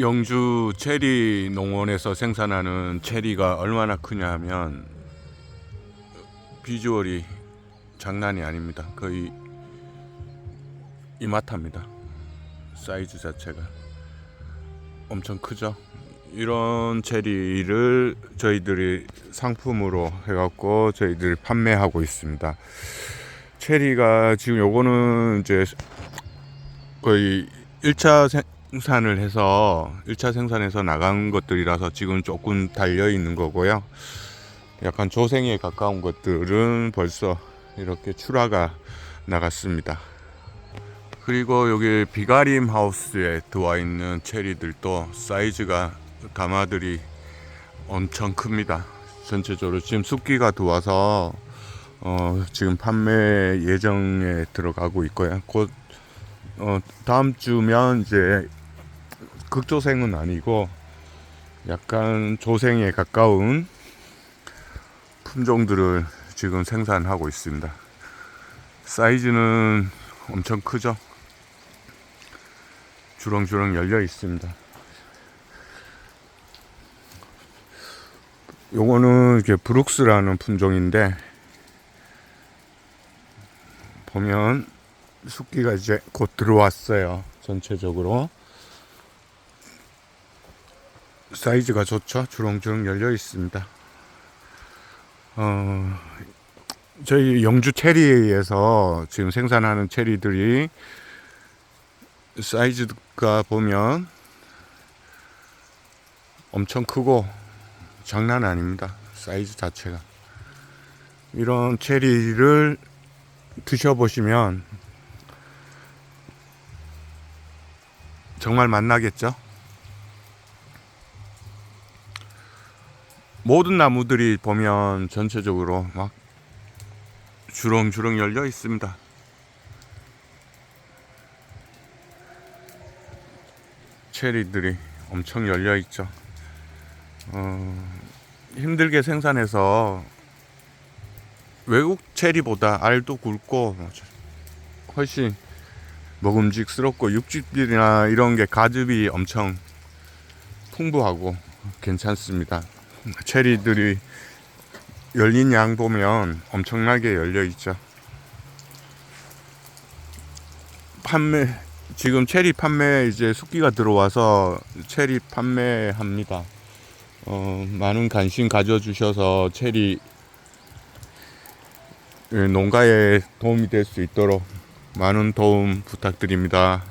영주 체리 농원에서 생산하는 체리가 얼마나 크냐 하면 비주얼이 장난이 아닙니다. 거의 이마탑니다. 사이즈 자체가 엄청 크죠. 이런 체리를 저희들이 상품으로 해갖고 저희들이 판매하고 있습니다. 체리가 지금 요거는 이제 거의 1차 생 산을 해서 1차 생산해서 나간 것들이라서 지금 조금 달려 있는 거고요. 약간 조생에 가까운 것들은 벌써 이렇게 출하가 나갔습니다. 그리고 여기 비가림 하우스에 들어와 있는 체리들도 사이즈가 가마들이 엄청 큽니다. 전체적으로 지금 숫기가 들어와서 어, 지금 판매 예정에 들어가고 있고요. 곧 어, 다음 주면 이제 극조생은 아니고 약간 조생에 가까운 품종들을 지금 생산하고 있습니다. 사이즈는 엄청 크죠. 주렁주렁 열려 있습니다. 요거는 이렇게 브룩스라는 품종인데 보면 숫기가 이제 곧 들어왔어요. 전체적으로 사이즈가 좋죠. 주렁주렁 열려 있습니다. 어, 저희 영주 체리에서 지금 생산하는 체리들이 사이즈가 보면 엄청 크고 장난 아닙니다. 사이즈 자체가. 이런 체리를 드셔보시면 정말 맛나겠죠? 모든 나무들이 보면 전체적으로 막 주렁주렁 열려 있습니다. 체리들이 엄청 열려 있죠. 어, 힘들게 생산해서 외국 체리보다 알도 굵고 훨씬 먹음직스럽고 육즙이나 이런 게 가즙이 엄청 풍부하고 괜찮습니다. 체리들이 열린 양 보면 엄청나게 열려 있죠. 판매 지금 체리 판매 이제 숙기가 들어와서 체리 판매합니다. 어, 많은 관심 가져주셔서 체리 예, 농가에 도움이 될 수 있도록 많은 도움 부탁드립니다.